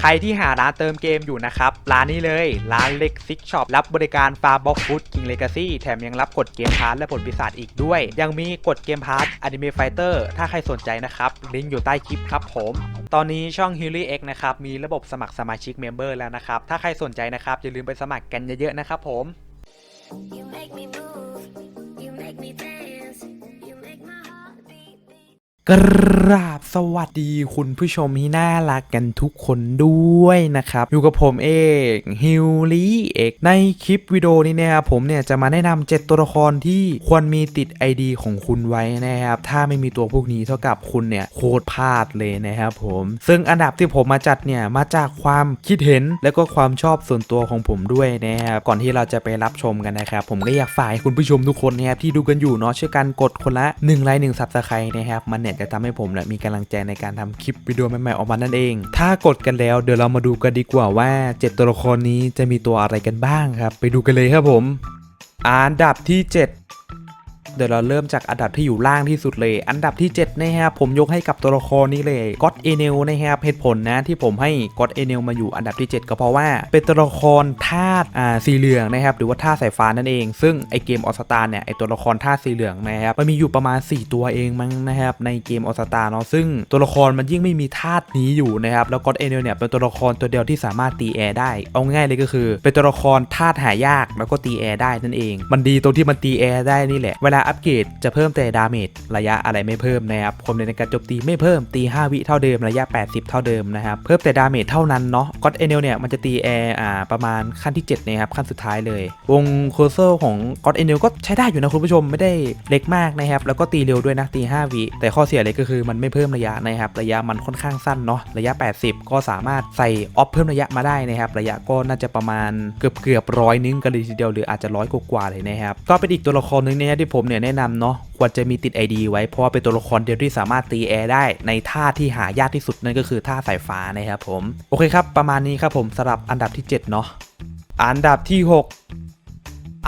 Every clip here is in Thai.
ใครที่หาร้านเติมเกมอยู่นะครับ ร้านนี้เลย ร้านเล็กซิกช็อปรับบริการฟาร์บ็อกฟุตคิงเลกาซี่แถมยังรับกดเกมพาร์ทและผลปีศาจอีกด้วย ยังมีกดเกมพาร์ทอนิเมะไฟเตอร์ถ้าใครสนใจนะครับ ลิงก์อยู่ใต้คลิปครับผมตอนนี้ช่อง h e a l y X นะครับ มีระบบสมัครสมาชิกเมมเบอร์แล้วนะครับ ถ้าใครสนใจนะครับ อย่าลืมไปสมัครกันเยอะๆนะครับผม You make me move, you make me dance, กราบสวัสดีคุณผู้ชมที่น่ารักกันทุกคนด้วยนะครับ อยู่กับผมเองฮิวลี่เอกในคลิปวิดีโอนี้นะครับผมเนี่ยจะมาแนะนำ7ตัวละครที่ควรมีติด ID ของคุณไว้นะครับ ถ้าไม่มีตัวพวกนี้เท่ากับคุณเนี่ยโคตรพลาดเลยนะครับผมซึ่งอันดับที่ผมมาจัดเนี่ยมาจากความคิดเห็นและก็ความชอบส่วนตัวของผมด้วยนะครับก่อนที่เราจะไปรับชมกันนะครับผมก็อยากฝากให้คุณผู้ชมทุกคนนะครับที่ดูกันอยู่เนาะช่วยกันกดคนละ1ไลค์1ซับสไครต์นะครับมันเนี่ยจะทำให้ผมนะมีกำลังใจในการทำคลิปวิดีโอใหม่ๆออกมานั่นเอง ถ้ากดกันแล้วเดี๋ยวเรามาดูกันดีกว่าว่า 7 ตัวละครนี้จะมีตัวอะไรกันบ้างครับ ไปดูกันเลยครับผม อันดับที่ 7 เดี๋ยวเราเริ่มจากอันดับที่อยู่ล่างที่สุดเลย อันดับที่ 7 นะครับผมยกให้กับตัวละครนี้เลยก็ d เอเนลนะครับเหตุผลนะที่ผมให้ก็ d เอเนลมาอยู่อันดับที่ 7 ก็เพราะว่าเป็นตัวละครธาตุอ่าสีเหลืองนะครับหรือว่าธาตุสายฟ้านั่นเอง ซึ่งไอเกมออสตาเนี่ยไอตัวละครธาตุสีเหลืองนะครับมันมีอยู่ประมาณ 4 ตัวเองมั้งนะครับในเกมออสตาเนาะซึ่งตัวละครมันยิ่งไม่มีธาตุนี้อยู่นะครับแล้วก็ d เอเนลเนี่ยเป็นตัวละครตัวเดียวที่สามารถตีแอร์ได้ เอาง่ายเลยก็คือ เป็นตัวละครธาตุหายากแล้วก็ตีแอร์ได้นั่นเอง มันดีตรงที่มันตีแอร์ได้นี่แหละเวลาอัปเกรดจะเพิ่มแต่ดาเมจระยะอะไรไม่เพิ่มนะครับความเร็วในการโจมตีไม่เพิ่มตี 5 วิเท่าเดิมระยะ 80 เท่าเดิมนะครับเพิ่มแต่ดาเมจเท่านั้นเนาะก็ d เอเนลเนี่ยมันจะตีแอร์อ่าประมาณขั้นที่7นะครับขั้นสุดท้ายเลย วงโคเซอร์ของก็ d เอเนลก็ใช้ได้อยู่นะคุณผู้ชมไม่ได้เล็กมากนะครับแล้วก็ตีเร็วด้วยนะตี 5 วิแต่ข้อเสียเลยก็คือมันไม่เพิ่มระยะนะครับระยะมันค่อนข้างสั้นเนาะระยะ 80 ก็สามารถใส่ออฟเพิ่มระยะมาได้นะครับระยะก็น่าจะประมาณเกือบเกือบร้อยนึงกันเลยทีเดียวหรืออาจจะร้อยกว่าเลยนะครับก็เป็นอีกตัวละครหนึงนะที่ผมเนี่ยแนะนำเนาะควรจะมีติด ID ไว้เพราะว่าเป็นตัวละครเดียวที่สามารถตีแอร์ได้ในท่าที่หายากที่สุดนั่นก็คือท่าสายฟ้านะครับผม โอเคครับ ประมาณนี้ครับผมสำหรับอันดับที่ 7 เนาะอันดับที่ 6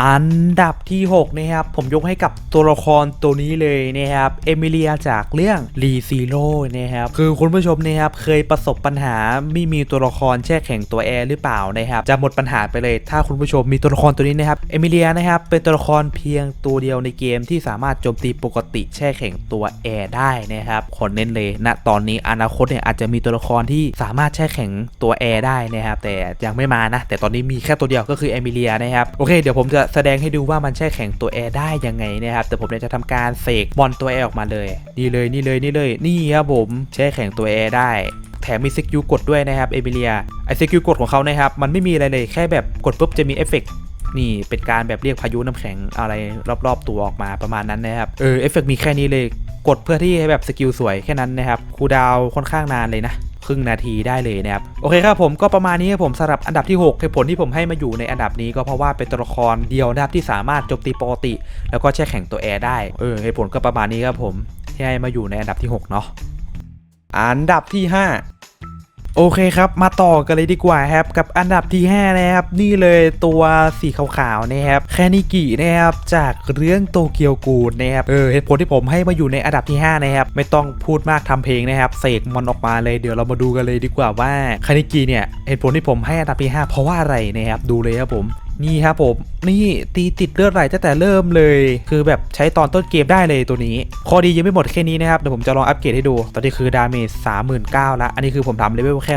อันดับที่ 6 นะครับ ผมยกให้กับตัวละครตัวนี้เลยนะครับเอมิเลียจากเรื่องรีซีโร่นะครับ คือคุณผู้ชมนะครับเคยประสบปัญหาไม่มีตัวละครแช่แข็งตัวแอร์หรือเปล่านะครับ จะหมดปัญหาไปเลย ถ้าคุณผู้ชมมีตัวละครตัวนี้นะครับเอมิเลียนะครับเป็นตัวละครเพียงตัวเดียวในเกมที่สามารถโจมตีปกติแช่แข็งตัวแอร์ได้นะครับขอเน้นเลยณตอนนี้อนาคตเนี่ยอาจจะมีตัวละครที่สามารถแช่แข็งตัวแอร์ได้นะครับแต่ยังไม่มานะแต่ตอนนี้มีแค่ตัวเดียวก็คือเอมิเลียนะครับโอเคเดี๋ยวผมจะะแสดงให้ดูว่ามันแช่แข็งตัวแอร์ได้ยังไงนะครับแต่ผมเนี่ยจะทำการเสกมอนตัวแอร์ออกมาเลยนี่เลยนี่เลยนี่เลยนี่ครับผมแช่แข็งตัวแอร์ได้แถมมีสกิลกดด้วยนะครับเอมิเลียไอสกิลกดของเขานะครับมันไม่มีอะไรเลยแค่แบบกดปุ๊บจะมีเอฟเฟกต์นี่เป็นการแบบเรียกพายุน้ำแข็งอะไรรอบๆ ตัวออกมาประมาณนั้นนะครับเออเอฟเฟกต์มีแค่นี้เลยกดเพื่อที่ให้แบบสกิลสวยแค่นั้นนะครับคูดาวค่อนข้างนานเลยนะ ครึ่งนาทีได้เลยนะครับโอเคครับผมก็ประมาณนี้ครับผมสำหรับอันดับที่6เหตุผลที่ผมให้มาอยู่ในอันดับนี้ก็เพราะว่าเป็นตัวละครเดียวนะครับที่สามารถโจมตีปกติ แล้วก็แช่แข็งตัวแอร์ได้เออเหตุผลก็ประมาณนี้ครับผมที่ให้มาอยู่ในอันดับที่6เนาะอันดับที่ 5 โอเคครับมาต่อกันเลยดีกว่าครับกับอันดับที่ 5 นะครับ นี่เลยตัวสีขาวๆนะครับแคนิกินะครับจากเรื่องโตเกียวกูดนะครับเออเหตุผลที่ผมให้มาอยู่ในอันดับที่ 5 นะครับ ไม่ต้องพูดมากทำเพลงนะครับเสกมันออกมาเลยเดี๋ยวเรามาดูกันเลยดีกว่าว่าคานิกิเนี่ยเหตุผลที่ผมให้อันดับที่ 5 เพราะว่าอะไรนะครับดูเลยครับผม นี่ครับผม นี่ตีติดเลือดไหลตั้งแต่เริ่มเลย คือแบบใช้ตอนต้นเกมได้เลยตัวนี้ ข้อดียังไม่หมดแค่นี้นะครับ เดี๋ยวผมจะลองอัปเกรดให้ดู ตอนนี้คือดาเมจ39,000ละ อันนี้คือผมทำเลเวลแค่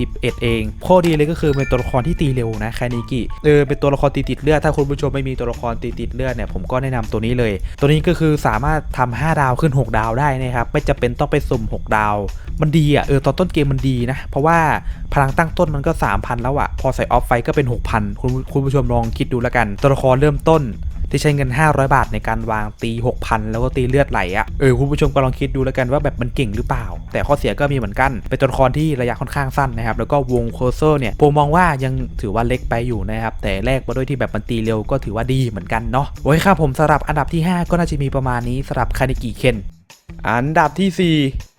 141เอง ข้อดีเลยก็คือเป็นตัวละครที่ตีเร็วนะแคนิกิ เออเป็นตัวละครตีติดเลือด ถ้าคุณผู้ชมไม่มีตัวละครตีติดเลือดเนี่ยผมก็แนะนำตัวนี้เลย ตัวนี้ก็คือสามารถทำ5ดาวขึ้น 6 ดาวได้นะครับ ไม่จำเป็นต้องไปสุ่ม 6 ดาว มันดีอะ เออตอนต้นเกมมันดีนะ เพราะว่าพลังตั้งต้นมันก็ 3,000 แล้วอะ พอใส่ออฟไฟก็เป็น 6,000 คุณคุณผู้ชมลองคิดดูแล้วกัน ตัวละครเริ่มต้นที่ใช้เงิน 500 บาทในการวางตี 6,000 แล้วก็ตีเลือดไหลอะ เออคุณผู้ชมก็ลองคิดดูแล้วกันว่าแบบมันเก่งหรือเปล่า แต่ข้อเสียก็มีเหมือนกัน เป็นตัวละครที่ระยะค่อนข้างสั้นนะครับ แล้วก็วงโคเซอร์เนี่ยผมมองว่ายังถือว่าเล็กไปอยู่นะครับ แต่แลกมาด้วยที่แบบมันตีเร็วก็ถือว่าดีเหมือนกันเนาะ โอเคครับผมสำหรับอันดับที่ 5 ก็น่าจะมีประมาณนี้สำหรับคานิกิเคน อันดับที่ 4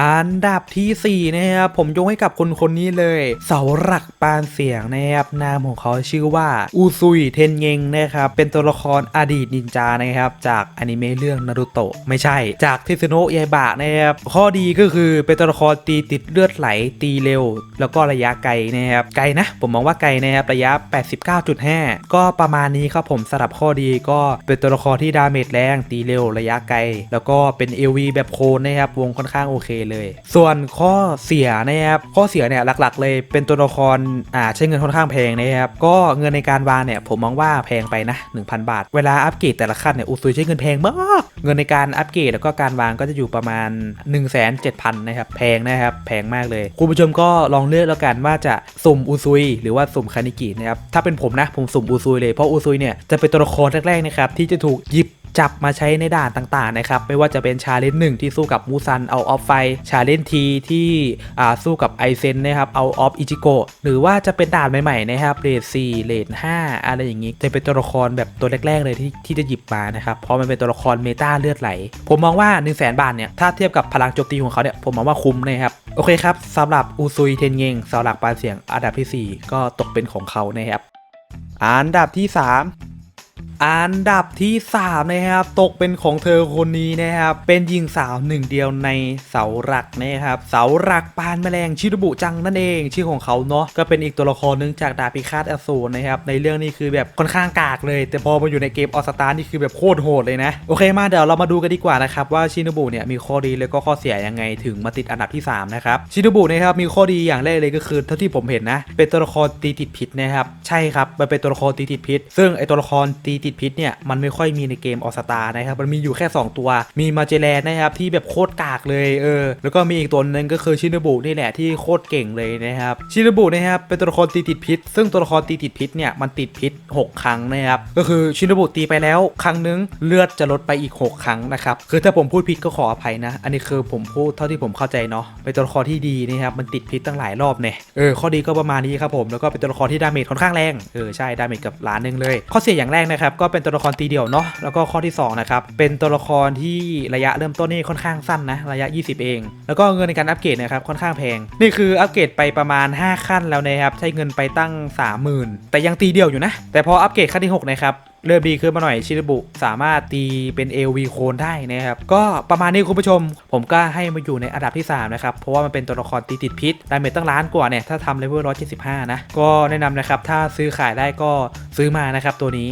อันดับทีสี่ 4 นะครับ ผมยกให้กับคนคนนี้เลย เสาหลักปานเสียงนะครับ นามของเขาชื่อว่า อูซุยเทนเงงนะครับ เป็นตัวละครอดีตนินจานะครับ จากอนิเมะเรื่องนารูโตะไม่ใช่จากเทสโนะยายบะนะครับ ข้อดีก็คือเป็นตัวละครตีติดเลือดไหลตีเร็ว แล้วก็ระยะไกลนะครับ ไกลนะ ผมมองว่าไกลนะครับ ระยะ 89.5 ก็ประมาณนี้ครับผมสำหรับข้อดีก็เป็นตัวละครที่ดาเมจแรงตีเร็วระยะไกล แล้วก็เป็น AV แบบโคนนะครับวงค่อนข้างโอเคเลย ส่วนข้อเสียนะครับข้อเสียเนี่ยหลักๆ เลยเป็นตัวละครอ่าใช้เงินค่อนข้างแพงนะครับก็เงินในการวางเนี่ยผมมองว่าแพงไปนะ 1,000 บาท เวลาอัปเกรดแต่ละขั้นเนี่ยอุซุยใช้เงินแพงมากเงินในการอัปเกรดแล้วก็การวางก็จะอยู่ประมาณ 1 7 0 0 0นะครับแพงนะครับแพงมากเลยคุณผู้ชมก็ลองเลือกแล้วกันว่าจะสุ่มอุซุย หรือว่าสุ่มคานิกินะครับถ้าเป็นผมนะผมสุ่มอุซุยเลยเพราะอุซุยเนี่ยจะเป็นตัวละครแรกๆนะครับที่จะถูกหยิบ จับมาใช้ในด่านต่างๆนะครับไม่ว่าจะเป็นชาเลนจ์หนึ่งที่สู้กับมูซันเอาออฟไฟชาเลนจ์ทีที่สู้กับไอเซนนะครับเอาออฟอิจิโกหรือว่าจะเป็นด่านใหม่ๆนะครับเรท4เรท5อะไรอย่างนี้จะเป็นตัวละครแบบตัวแรกๆเลยที่ที่จะหยิบมานะครับเพราะมันเป็นตัวละครเมตาเลือดไหล ผมมองว่า 1 0 0 0 0แสนบาทเนี่ยถ้าเทียบกับพลังโจมตีของเขาเนี่ยผมมองว่าคุ้มนะครับโอเคครับสำหรับอูซุยเทนเงงเสาหลักปานเสียงอันดับทีสี่ 4 ก็ตกเป็นของเขานะครับอันดับที่ 3 อันดับที่ 3 นะครับ ตกเป็นของเธอคนนี้นะครับ เป็นหญิงสาวหนึ่งเดียวในเสาหลักนะครับ เสาหลักปานแมลงชิรุบุจังนั่นเอง ชื่อของเขาเนาะก็เป็นอีกตัวละครหนึงจากดาบพิฆาตอสูรนะครับ ในเรื่องนี้คือแบบค่อนข้างกากเลย แต่พอมาอยู่ในเกมออสตานี่คือแบบโคตรโหดเลยนะ โอเคมาเดี๋ยวเรามาดูกันดีกว่านะครับว่าชินุบุเนี่ยมีข้อดีแล้วก็ข้อเสียยังไงถึงมาติดอันดับที่ 3 นะครับ ชินุบุนะครับมีข้อดีอย่างแรกเลยก็คือเท่าที่ผมเห็นนะ เป็นตัวละครตีติดพิษนะครับ ใช่ครับ มันเป็นตัวละครตีติดพิษ ซึ่งไอตัวละครตีติดพิษเนี่ยมันไม่ค่อยมีในเกมออสตานะครับมันมีอยู่แค่ 2 ตัว มีมาเจแลนนะครับที่แบบโคตรกากเลยเออแล้วก็มีอีกตัวหนึงก็คือชินุบุนี่แหละที่โคตรเก่งเลยนะครับชินุบุนะครับเป็นตัวละครตีติดพิษ ซึ่งตัวละครตีติดพิษเนี่ยมันติดพิษ 6 ครั้งนะครับก็คือชินุบุตีไปแล้ว ครั้งนึงเลือดจะลดไปอีก 6 ครั้งนะครับคือถ้าผมพูดผิดก็ขออภัยนะ อันนี้คือผมพูดเท่าที่ผมเข้าใจเนาะเป็นตัวละครที่ดีนะครับมันติดพิษตั้งหลายรอบเนี่ยเออข้อดีก็ประมาณนี้ครับผมแล้วก็เป็นตัวละครที่ดาเมจค่อนข้างแรงเออใช่ดาเมจกับล้านหนึ่งเลยข้อเสียอย่างแรกนะครับก็เป็นตัวละครตีเดี่ยวเนาะแล้วก็ข้อที่สองนะครับเป็นตัวละครที่ระยะเริ่มต้นนี่ค่อนข้างสั้นนะระยะ 20 เอง แล้วก็เงินในการอัปเกรดนะครับค่อนข้างแพง นี่คืออัปเกรดไปประมาณ 5 ขั้นแล้วนะครับใช้เงินไปตั้ง 30,000 แต่ยังตีเดี่ยวอยู่นะ แต่พออัปเกรดขั้นที่6นะครับเริ่มดีขึ้นมาหน่อยชิรบุสามารถตีเป็น AV โคนได้นะครับ ก็ประมาณนี้คุณผู้ชม ผมก็ให้มาอยู่ในอันดับที่ 3 นะครับ เพราะว่ามันเป็นตัวละครตีติดพิษดาเมจตั้งล้านกว่าเนี่ย ถ้าทำเลเวล175 นะ ก็แนะนำนะครับ ถ้าซื้อขายได้ก็ซื้อมานะครับตัวนี้